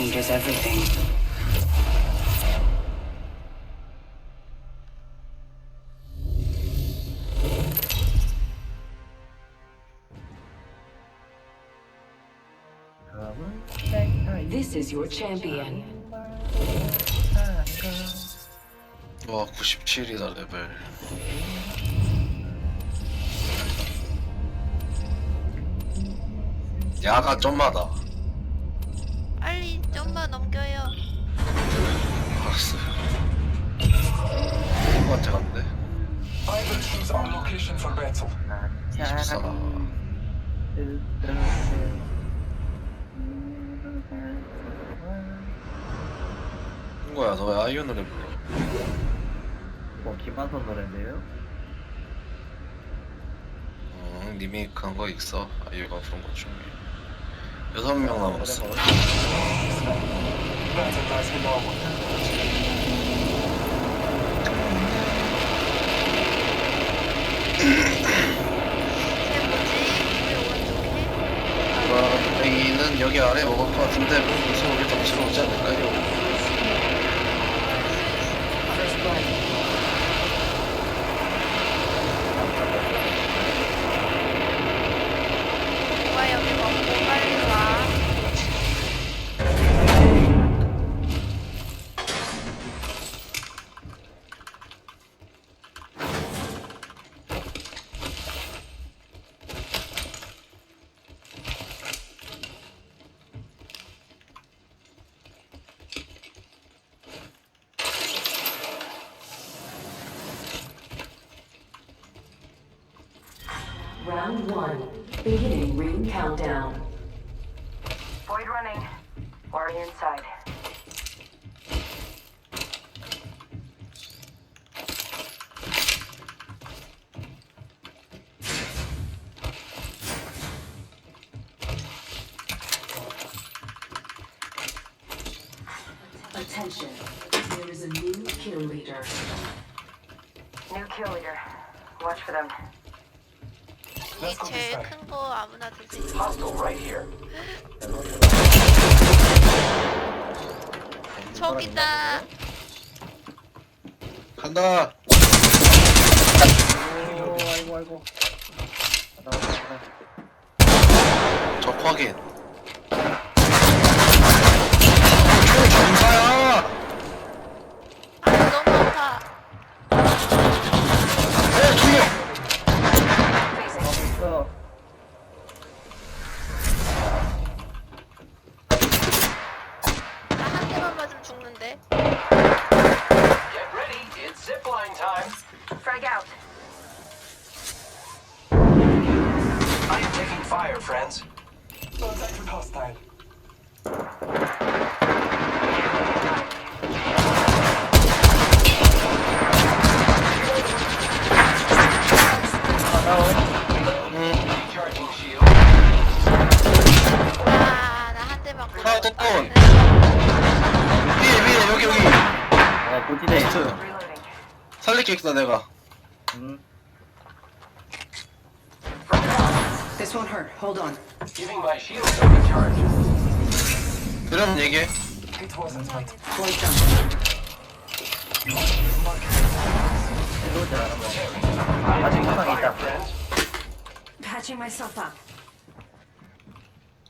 changes everything. This is your champion. 와 97이다 레벨 야가 좀마다 빨리 좀만 넘겨요. 알았어요 누구한테 간대? I will choose our location for battle. 24 친구야 너 왜 아이유 노래 불러? 뭐 김한선 노래인데요? 응 리메이크한 거 있어 아이유가 부른 것 중에 여섯 명 남았어. 쟤 뭐지? 왜 오른쪽에? 여기는 여기 아래 먹을 것 같은데 무슨 우리 덩치로 오지 않을까요? Round one. Beginning ring countdown. Void running. Already inside. 저기다. 간다. 오 아이고 아이고 가다 가다 적 확인. 전사야 Frag out. I am taking fire, friends. Contact with hostile. Recharging shield. 아, 나한대 맞고. 하나 더 다운. 네. 위에 위에 여기 여기 어 고지대 베스트 Reloading. 살릴 게 있다 내가 음 This won't hurt. Hold on. Giving my shields a recharge. 그럼 얘기해 It wasn't meant. 뭐 희망이 있다 Friends. Patching myself up.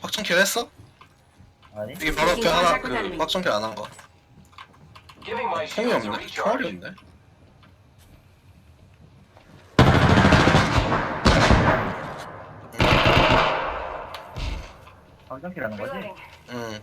확정킬 했어? 아니 이게 바로 앞에 하나 그 확정킬 안한 거 Giving my 총이 shields a 없네 총알이 recharge. 없네 방정키라는 거지? 응.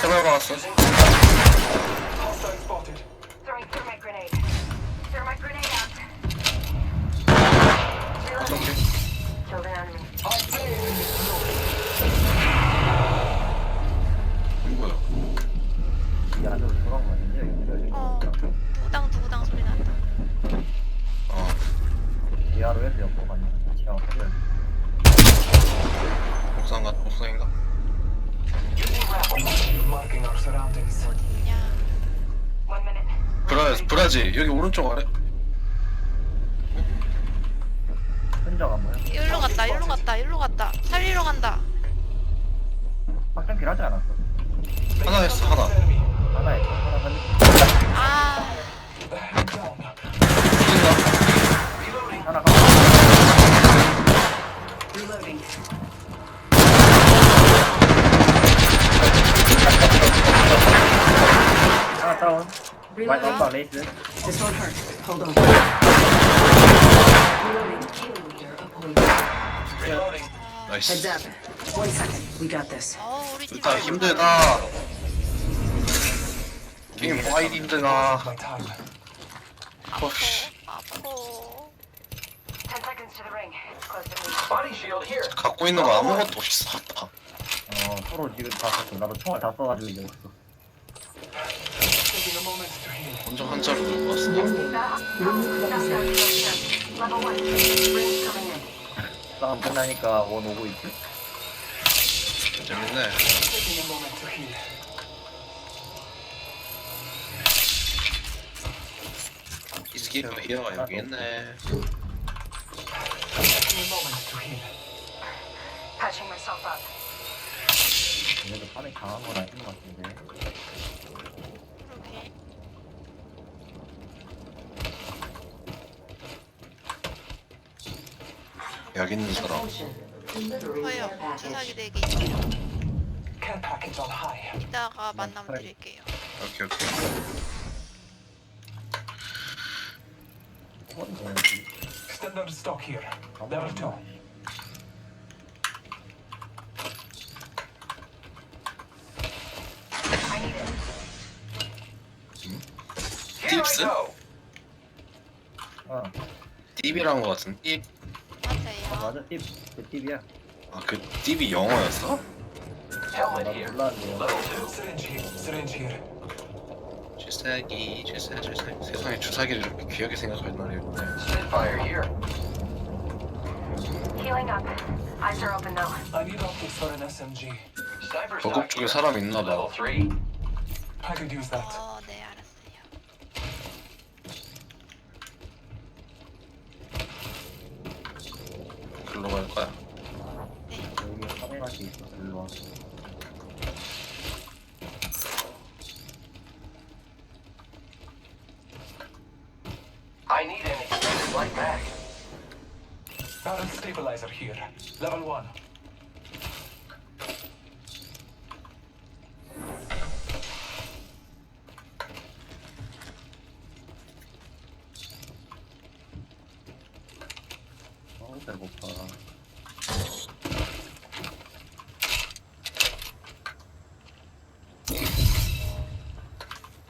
제발 나왔어 브라지 여기 오른쪽 아래 혼자가 뭐야? 일로 갔다 일로 갔다 일로 갔다 살리러 간다 확장킬 하지 않았어? 하나 했어 하나 Enemy. 하나에 하나 건아 Reloading. 하나 가. Reloading. 하나 다운. 마이 Reloading. 바 레이스. This one hurt. Hold on. Reloading. Kill leader appointed. Reloading. 나이스 Heads up. One second. We got this. 어 우리 팀 일단 힘들다 게임 와이 힘드나 어씨 아파 10 seconds to the ring. Close to me. Body shield here. 갖고 있는 거 아무것도 없이 썼다 어 서로 지금 다 썼어. 나도 총알 다 써가지고 이제 없어. 혼자 한자로 들고 왔어 That's our kill ship. Level 1. Ring coming in. 싸움 끝나니까 원 오고 있지. 재밌네. 이스키가 히어가 여기 있네. 얘네도 파밍 강한 건 아닌 것 같은데. 그러게 여기 있는 사람 저요 주사기 package. 대기 중 Care package on high. 이따가 만남 드릴게요 오케이 오케이. Standard stock here. Level 2. I need it. Here I Tips? go. 어 띠비란 거 같은 띠? 맞아요 맞아 팁. 그 팁이야. 아그 영어였어? 2. Syringe here. Syringe here. 주사기 주사 주사 세상에 주사기를 이렇게 귀하게 생각할 날이 있네 Spitfire here. Healing up. Eyes are open though. I need optics for an SMG. Sniper 저급 쪽에 사람 있나 봐 Level 3. I could use that. 어네 알았어요 글로 갈 거야 여기 카메라 게 있어. 일로 와. I need an extended light mag. Barrel stabilizer here. Level 1. 어 배고파.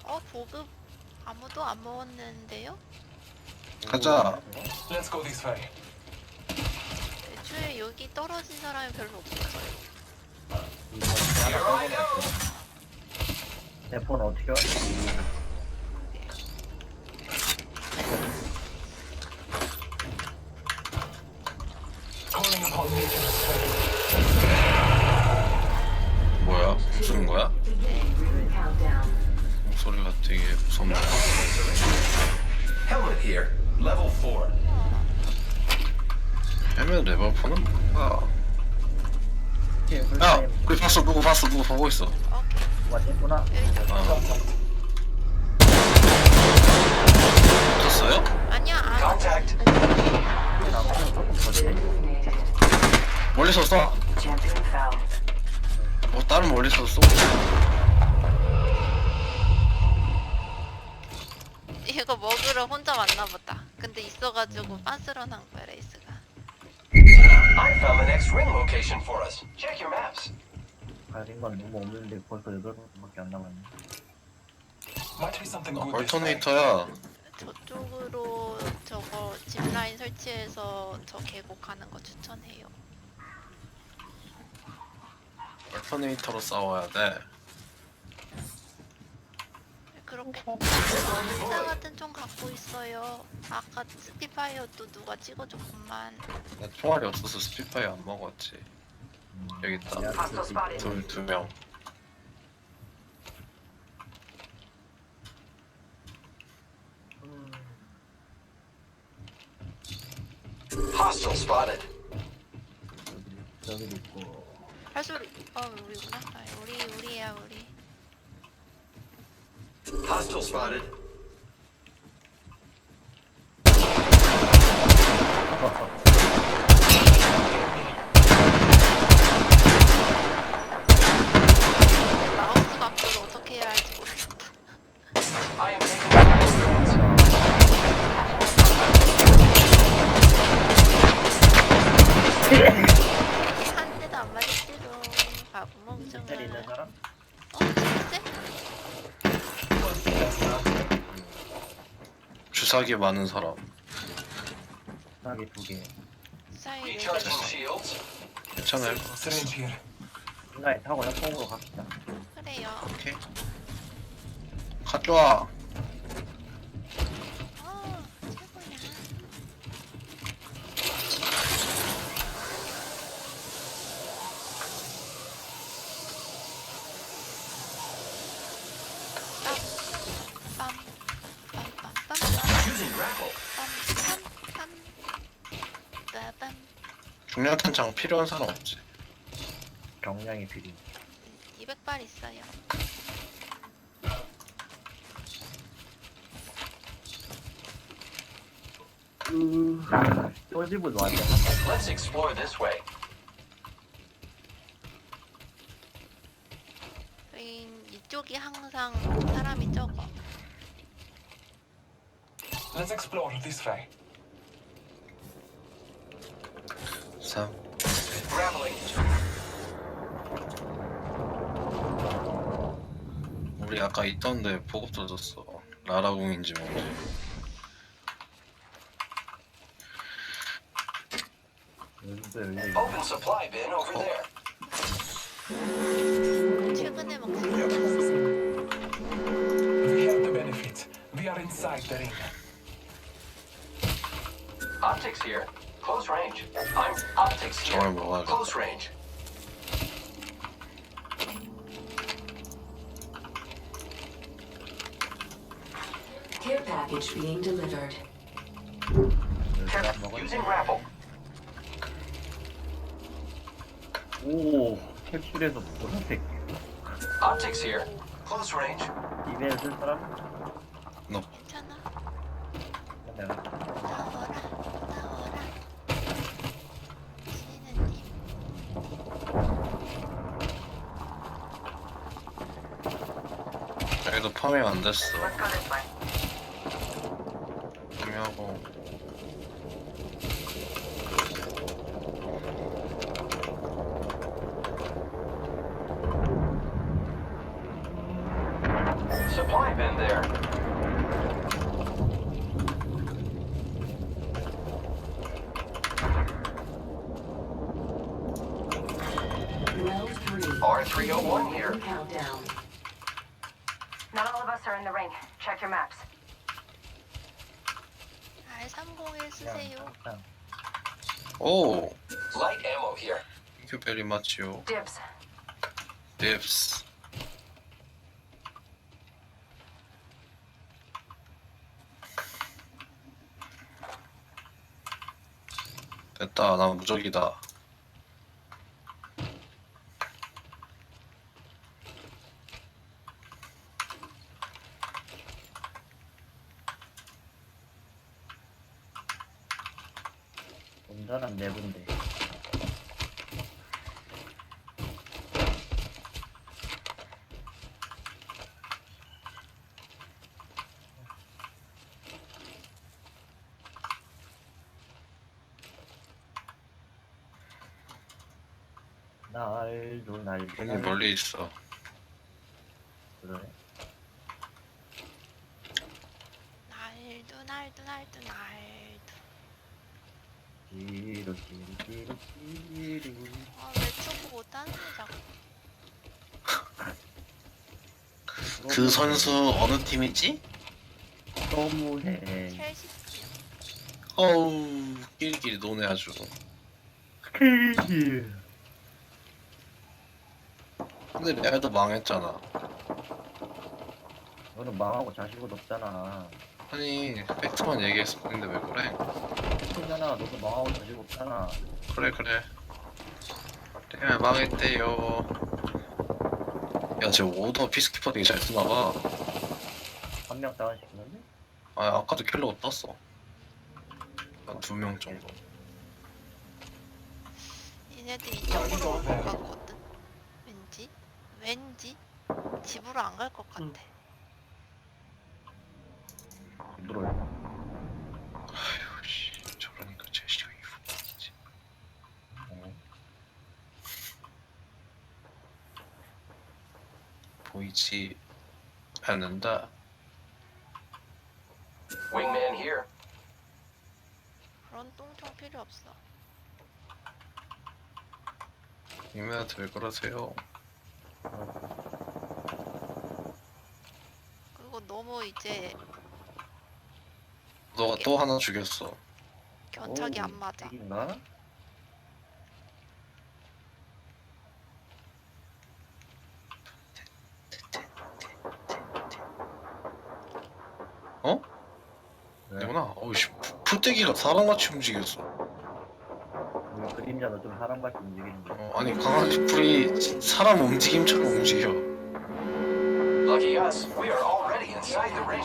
어 보급 아무도 안 먹었는데요? 가자 Let's go this way. 애초에 여기 떨어진 사람이 별로 Here I go. 대폰 어떻게. Calling upon strength. 뭐야 무슨 거야? Countdown. 목소리가 되게 무섭네 Helmet here. Level 4. 해면 레버프는 뭐야 예, 야 우리 봤어 누구 봤어 누구 보고 있어 맞겠구나. 여기 아 붙었어요? 아니야 안 Contact. 나무는 조금 더 돼. Eliminated. 멀리서 쏴 Champion fell. 뭐 다른 멀리서 쏘 이거 먹으러 혼자 왔나 보다 근데 있어가지고 빤스런한 거야 레이스가 I found the next ring location for us. Check your maps. 가진 건 너무 없는데 벌써 여덟 번밖에 안 남았네. Might be something 아, good this way. 얼터네이터야 저쪽으로 저거 짚라인 설치해서 저 계곡 가는 거 추천해요 얼터네이터로 싸워야 돼 그렇게 회사 같은 총 갖고 있어요 아까 스피파이어도 누가 찍어줬구만 나 총알이 없어서 스피파이 안 먹었지 여기 있다 spotted. 둘 두명 음, Hostile spotted. 있고 발소리. 어 우리구나. 아, 우리 우리야 우리. Hostile spotted. 주사기 많은 사람 사기 두 개 사이 Recharging shields. 괜찮아요 Syringe here. 타고 옆쪽으로 갑시다 그래요. 오케이 가져와 중량탄창 필요한 사람 없지 경량이 필요 200발 있어요. 쪼집을 놓았네 Let's explore this way. 저희 이쪽이 항상 사람이 적어. Let's explore this way. 3 Grappling. 우리 아까 있던데 보급 터졌어 라라궁인지 뭔지 여기도 열려 Open supply bin over there. 최근에 먹는 We have the benefit. We are inside the ring. Optics here. Close range. I'm optics here. 저걸 먹어야겠다 Close range. Care package being delivered. Using grapple. 오 캡슐에서 보라색 Optics here. Close range. 이베일 쓸 사람? 너 괜찮아? 내가 여기도 파밍 안 됐어 Let's go this way. 파밍하고 Supply bin there. Well three. R301 here. Ring Countdown. Not all of us are in the ring. Check your maps. R301 쓰세요. 오 Light ammo here. 땡큐 베리 마치요 Dibs. 딥스 됐다 나 무적이다 온전한 네 군데 날도 날도 여기 멀리 있어. 그래 날도 날도 날도 날도. 뒤로 뒤로 뒤로 뒤로 아왜 축구 못하는 자꾸. 그 선수 어느 팀이지? 너무해 첼시요. 어우 끼리끼리 노네 아주 크기 근데 레알도 망했잖아 너는 망하고 자식은 없잖아 아니 팩트만 얘기했었는데 왜 그래? 괜찮아. 너도 망하고 가지고 없잖아. 그래 그래. 때문에 망했대요. 야쟤 오더 피스키퍼 되게 잘 쓰나봐. 한 명 다운시키는데? 아 아까도 킬러가 떴어. 한 두 명 정도. 얘네들 이쪽으로 올것 같거든. 왠지? 왠지? 집으로 안 갈 것 같아. 들어올 아휴 씨 저러니까 제시가 이후지 보이지 않는다 Wingman here. 그런 똥청 필요 없어. 님한테 왜 그러세요 그리고 너무 이제 너가 또 하나 죽였어 견착이 안 맞아. 이긴가? 어? 왜? 내구나 어이씨 풀떼기가 사람같이 움직였어 우리 그림자도 좀 사람같이 움직이는데 어, 아니 강아지 풀이 사람 움직임처럼 움직여 Lucky us, we are already inside the ring.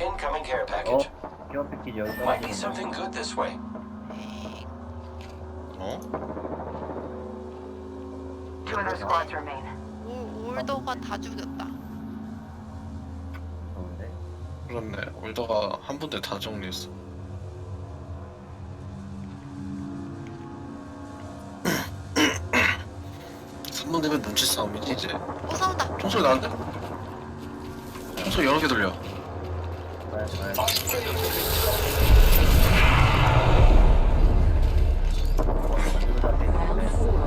Incoming care 어? package. 기어 패키지 여기 Might be 떨어지는 something good this way. 어? Two other squads remain. 올, 올더가 다 죽였다. 그렇네 올더가 한 분대 다 정리했어 삼분 되면 눈치 싸움이지 이제 오 싸운다. 총소리 나는데? 총소리 여러 개 들려 네, 네. Round four.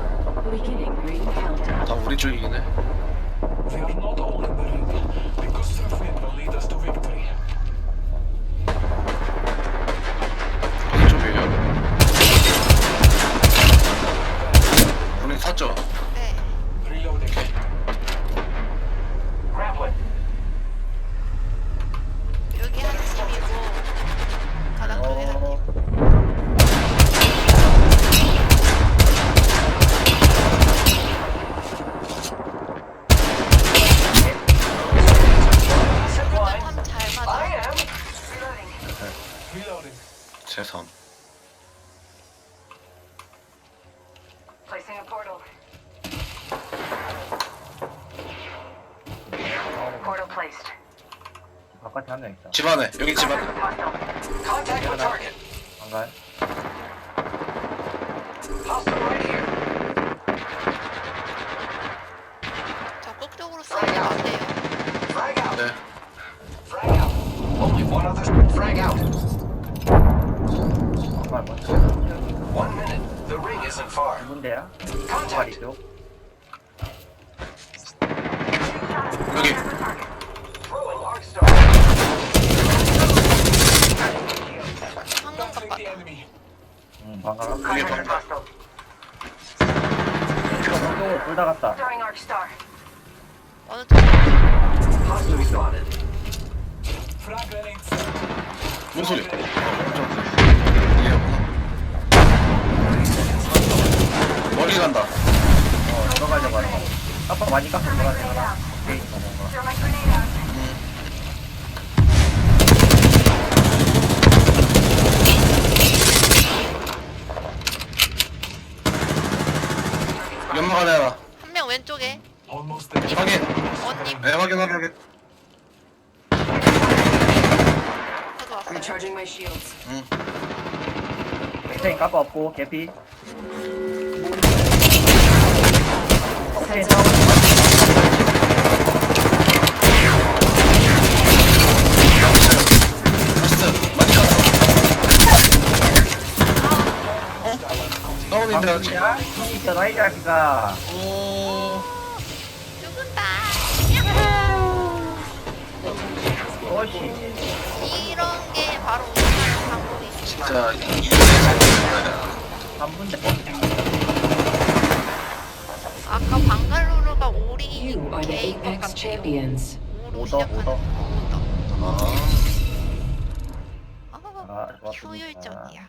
Beginning ring countdown. 다 우리 쪽이긴 해 We are not all in the ring, because Surfin will lead us to 우리 탔죠? 네. Reloading. Grappling. 여기 한 팀이고 가장 쪽에 한 팀. 어, Set line. 탐잘 I 맞아. am. Reloading. Reloading. 제3 Placing a portal. Portal placed. 바깥에 한 명 있다 집 안에 여기 집 안에 Hostile. Contact with target. 안 가요? Hostile right here. 적극적으로 싸우지 마세요. Frag out. 네 Frag out. Only one other. Frag out. 먼저 One minute. The ring isn't far. 누군데야? 한발 Contact. 이쪽 여기 Throwing arc star. 한강 깜빡. enemy. 응 방금 여기 Contact 방금 hostile. 오른쪽으로 둘다 갔다 Throwing arc star. 어느 쪽? Hostile spotted. 뭔 소리? 머리 간다 어 들어가려고 하는 거 깜빡 많이 깎고 my grenade out. 연막 하나 한명 왼쪽에. 확인 네 확인 확인 확인 가져왔어요. Recharging my shields. 응 백테인 깜빡 없고 개피 많이 갔어 어? 다운인데 아직 야 진짜 나이 자식아 오 죽은다. 어씨 바로 오는 방법이 있습니다. 진짜 반분대 아까 방갈로르가 오리 You are the 개인 것 Apex 같아요. champions. 오리 오더, 시작하는 오더. 오더. 아, 아, 아 좋았습니다. 효율적이야.